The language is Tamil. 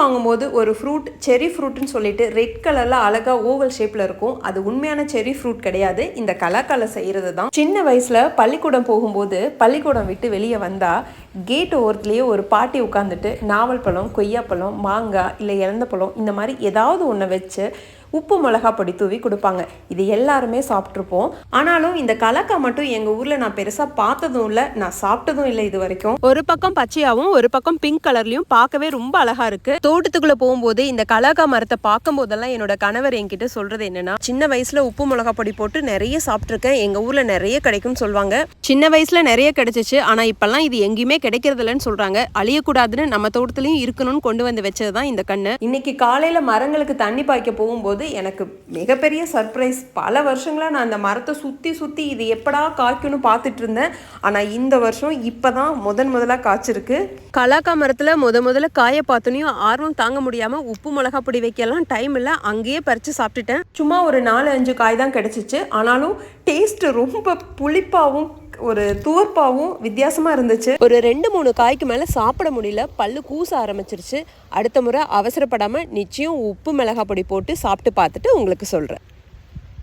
வாங்கும்போது ஒரு ஃப்ரூட் செரி ஃப்ரூட்னு சொல்லிட்டு ரெட் கலரில் அழகாக ஓவல் ஷேப்பில் இருக்கும். அது உண்மையான செரி ஃப்ரூட் கிடையாது. இந்த கலாக்கால செய்கிறது தான். சின்ன வயசில் பள்ளிக்கூடம் போகும்போது பள்ளிக்கூடம் விட்டு வெளியே வந்தால் கேட் ஓரத்துலேயே ஒரு பாட்டி உட்காந்துட்டு நாவல் பழம் கொய்யாப்பழம் மாங்காய் இல்லை இழந்த பழம் இந்த மாதிரி ஏதாவது ஒன்றை வச்சு உப்பு மிளகா பொடி தூவி கொடுப்பாங்க. இது எல்லாருமே சாப்பிட்ருப்போம் ஆனாலும் இந்த கலக்கா மட்டும் எங்கள் ஊரில் நான் பெருசாக பார்த்ததும் இல்லை. நான் சாப்பிட்டதும் இல்லை இது வரைக்கும். ஒரு பக்கம் பச்சையாவும் ஒரு பக்கம் பிங்க் கலர்லயும் பார்க்கவே ரொம்ப அழகா இருக்கு. தோட்டத்துக்குள்ள போகும்போது இந்த கலாக்கா மரத்தை பார்க்கும் போதெல்லாம் என்னோட கணவர் என்கிட்ட சொல்றது என்னன்னா சின்ன வயசுல உப்பு மிளகா பொடி போட்டு நிறைய சாப்பிட்ருக்கேன் எங்க ஊர்ல நிறைய கிடைக்கும்னு சொல்லுவாங்க. சின்ன வயசுல நிறைய கிடைச்சிச்சு. ஆனா இப்பெல்லாம் இது எங்கேயுமே கிடைக்கிறது இல்லைன்னு சொல்றாங்க. அழியக்கூடாதுன்னு நம்ம தோட்டத்திலயும் இருக்கணும்னு கொண்டு வந்து வச்சதுதான் இந்த கண்ணு. இன்னைக்கு காலையில மரங்களுக்கு தண்ணி பாய்க்க போகும்போது எனக்கு மிகப்பெரிய சர்ப்ரைஸ் பல வருஷங்களா நான் அந்த மரத்தை சுத்தி சுத்தி இது எப்படா காய்க்கும்னு பார்த்துட்டு இருந்தேன் ஆனா இந்த வருஷம் இப்பதான் முதன் முதலா காய்ச்சிருக்கு. கலாக்கா மரத்துல முத முதல்ல காய பார்த்தோனையும் ஆர்வம் தாங்க முடியாம உப்பு மிளகா பொடி வைக்கலாம் டைம் இல்லை அங்கேயே பறிச்சு சாப்பிட்டுட்டேன். சும்மா ஒரு நாலு அஞ்சு காய் தான் கிடைச்சிச்சு. ஆனாலும் டேஸ்ட் ரொம்ப புளிப்பாவும் ஒரு தூர்ப்பாவும் வித்தியாசமாக இருந்துச்சு. ஒரு ரெண்டு மூணு காய்க்கு மேலே சாப்பிட முடியல. பல்லு கூச ஆரம்பிச்சிருச்சு. அடுத்த முறை அவசரப்படாமல் நிச்சயம் உப்பு மிளகா பொடி போட்டு சாப்பிட்டு பார்த்துட்டு உங்களுக்கு சொல்கிறேன்